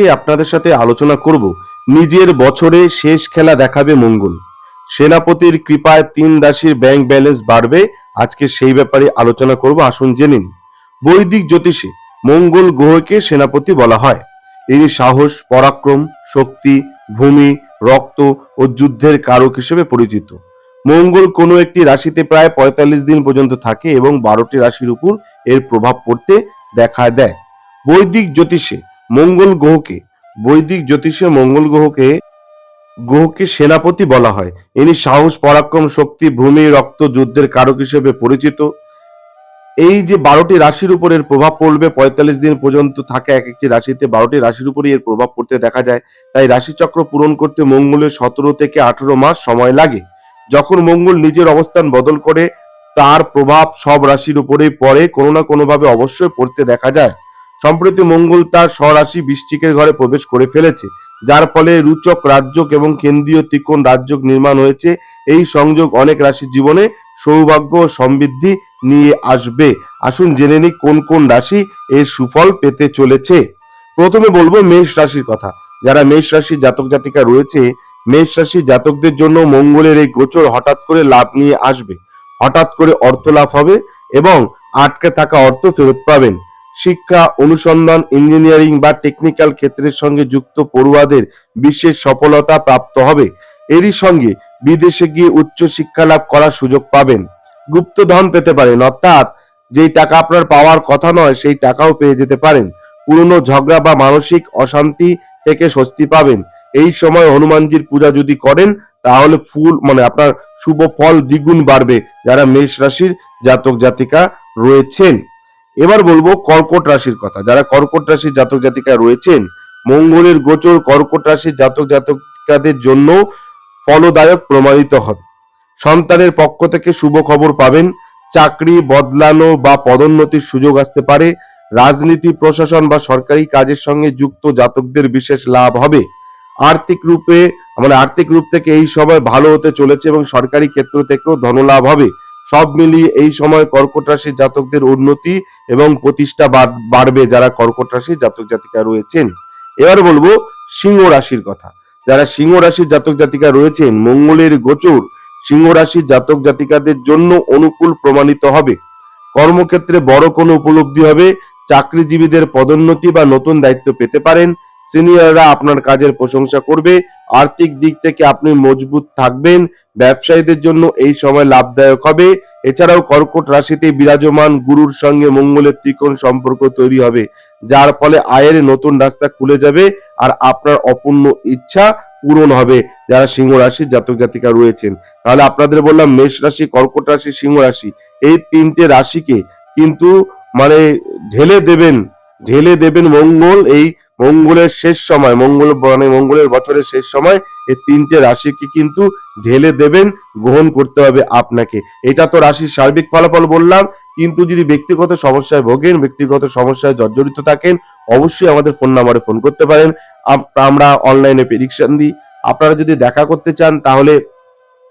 আজকে আপনাদের সাথে আলোচনা করব। নিজের বছরে শেষ খেলা দেখাবে মঙ্গল। সেনাপতির কৃপায় তিন রাশির ব্যাংক ব্যালেন্স বাড়বে। আজকে সেই ব্যাপারে আলোচনা করব, আসুন জেনে নিন বৈদিক জ্যোতিষে মঙ্গল গ্রহকে সেনাপতি বলা হয়। ইনি সাহস, পরাক্রম, শক্তি, ভূমি, রক্ত ও যুদ্ধের কারক হিসেবে পরিচিত। মঙ্গল কোনো একটি রাশিতে প্রায় পঁয়তাল্লিশ দিন পর্যন্ত থাকে এবং বারোটি রাশির উপর এর প্রভাব পড়তে দেখা দেয়। বৈদিক জ্যোতিষে মঙ্গল গ্রহকে, বৈদিক জ্যোতিষে মঙ্গল গ্রহকে গ্রহকে সেনাপতি বলা হয়। ইনি সাহস, পরাক্রম, শক্তি, ভূমি, রক্ত, যুদ্ধের কারক হিসেবে পরিচিত। এই যে বারোটি রাশির উপর এর প্রভাব পড়বে, পঁয়তাল্লিশ দিন পর্যন্ত থাকে এক একটি রাশিতে, বারোটি রাশির উপরই এর প্রভাব পড়তে দেখা যায়। তাই রাশিচক্র পূরণ করতে মঙ্গলের সতেরো থেকে আঠেরো মাস সময় লাগে। যখন মঙ্গল নিজের অবস্থান বদল করে, তার প্রভাব সব রাশির উপরেই পড়ে, কোনো না কোনোভাবে অবশ্যই পড়তে দেখা যায়। সম্প্রতি মঙ্গল তার স্বরাশি বৃশ্চিকের ঘরে প্রবেশ করে ফেলেছে, যার ফলে রুচক রাজ্যক এবং কেন্দ্রীয় ত্রিকোণ রাজ্যক নির্মাণ হয়েছে। এই সংযোগ অনেক রাশির জীবনে সৌভাগ্য ও সমৃদ্ধি নিয়ে আসবে। আসুন জেনে নিই কোন কোন রাশি এর সুফল পেতে চলেছে। প্রথমে বলব মেষ রাশির কথা। যারা মেষ রাশির জাতক জাতিকা রয়েছে, মেষ রাশির জাতকদের জন্য মঙ্গলের এই গোচর হঠাৎ করে লাভ নিয়ে আসবে। হঠাৎ করে অর্থ লাভ হবে এবং আটকে থাকা অর্থ ফেরত পাবেন। শিক্ষা, অনুসন্ধান, ইঞ্জিনিয়ারিং বা টেকনিক্যাল ক্ষেত্রের সঙ্গে যুক্ত পড়ুয়াদের বিশেষ সফলতা প্রাপ্ত হবে। এরই সঙ্গে বিদেশে গিয়ে উচ্চ শিক্ষা লাভ করার সুযোগ পাবেন। গুপ্তধন পেতে পারেন, অর্থাৎ যেই টাকা আপনার পাওয়ার কথা নয়, সেই টাকাও পেয়ে যেতে পারেন। পুরনো ঝগড়া বা মানসিক অশান্তি থেকে স্বস্তি পাবেন। এই সময় হনুমানজির পূজা যদি করেন, তাহলে ফুল মানে আপনার শুভ ফল দ্বিগুণ বাড়বে। যারা মেষ রাশির জাতক জাতিকা রয়েছেন। এবার বলব কর্কট রাশির কথা। যারা কর্কট রাশির জাতক জাতিকা রয়েছেন, মঙ্গলের গোচর কর্কট রাশির জাতক জাতকাদের জন্য ফলদায়ক প্রমাণিত হবে। সন্তানের পক্ষ থেকে শুভ খবর পাবেন। চাকরি বদলানো বা পদোন্নতির সুযোগ আসতে পারে। রাজনীতি, প্রশাসন বা সরকারি কাজের সঙ্গে যুক্ত জাতকদের বিশেষ লাভ হবে। আর্থিক রূপে মানে আর্থিক রূপ থেকে এই সময় ভালো হতে চলেছে এবং সরকারি ক্ষেত্র থেকেও ধনলাভ হবে। সব মিলিয়ে এই সময় কর্কট রাশির জাতকদের উন্নতি এবং প্রতিষ্ঠা বাড়বে যারা কর্কট রাশির জাতক জাতিকা রয়েছেন। এবার বলব সিংহ রাশির কথা। যারা সিংহ রাশির জাতক জাতিকা রয়েছেন, মঙ্গলের গোচর সিংহ রাশির জাতক জাতিকাদের জন্য অনুকূল প্রমাণিত হবে। কর্মক্ষেত্রে বড় কোনো উপলব্ধি হবে, চাকরিজীবীদের পদোন্নতি বা নতুন দায়িত্ব পেতে পারেন সিনিয়ররা আপনার কাজের প্রশংসা করবে। আর্থিক দিক থেকে আপনি মজবুত থাকবেন। ব্যবসায়ীদের জন্য এই সময় লাভদায়ক হবে। এছাড়াও কর্কট রাশিতে বিরাজমান গুরুর সঙ্গে মঙ্গলের ত্রিকোণ সম্পর্ক তৈরি হবে, যার ফলে আয়ের নতুন রাস্তা খুলে যাবে আর আপনার অপূর্ণ ইচ্ছা পূরণ হবে। যারা সিংহ রাশির জাতক জাতিকা রয়েছেন, তাহলে আপনাদের বললাম মেষ রাশি, কর্কট রাশি, সিংহ রাশি, এই তিনটে রাশিকে কিন্তু মানে ঢেলে দেবেন ঢেলে দেবেন মঙ্গল এই মঙ্গলের শেষ সময়, মঙ্গল মানে মঙ্গলের বছরের শেষ সময় এই তিনটে রাশিকে কিন্তু ঢেলে দেবেন, গ্রহণ করতে হবে আপনাকে। এটা তো রাশির সার্বিক ফলাফল বললাম, কিন্তু যদি ব্যক্তিগত সমস্যায় ভোগেন, ব্যক্তিগত সমস্যায় জর্জরিত থাকেন, অবশ্যই আমাদের ফোন নাম্বারে ফোন করতে পারেন। আমরা অনলাইনে প্রেডিকশন দিই। আপনারা যদি দেখা করতে চান, তাহলে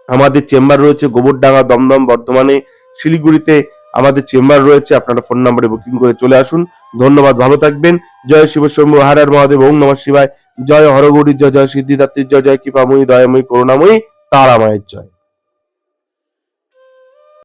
আমাদের চেম্বার রয়েছে গোবরডাঙ্গা দমদম বর্ধমানে, শিলিগুড়িতে আমাদের চেম্বার রয়েছে, আপনারা ফোন নাম্বারে বুকিং করে চলে আসুন। ধন্যবাদ, ভালো থাকবেন। জয় শিব শম্ভু হারার মহাদেব, ওম নমঃ শিবায়। জয় হরগৌরীর জয় জয় সিদ্ধিদাত্রীর জয় জয় কৃপাময়ী, দয়াময়ী, করুণাময়ী, তারামায়ের জয়।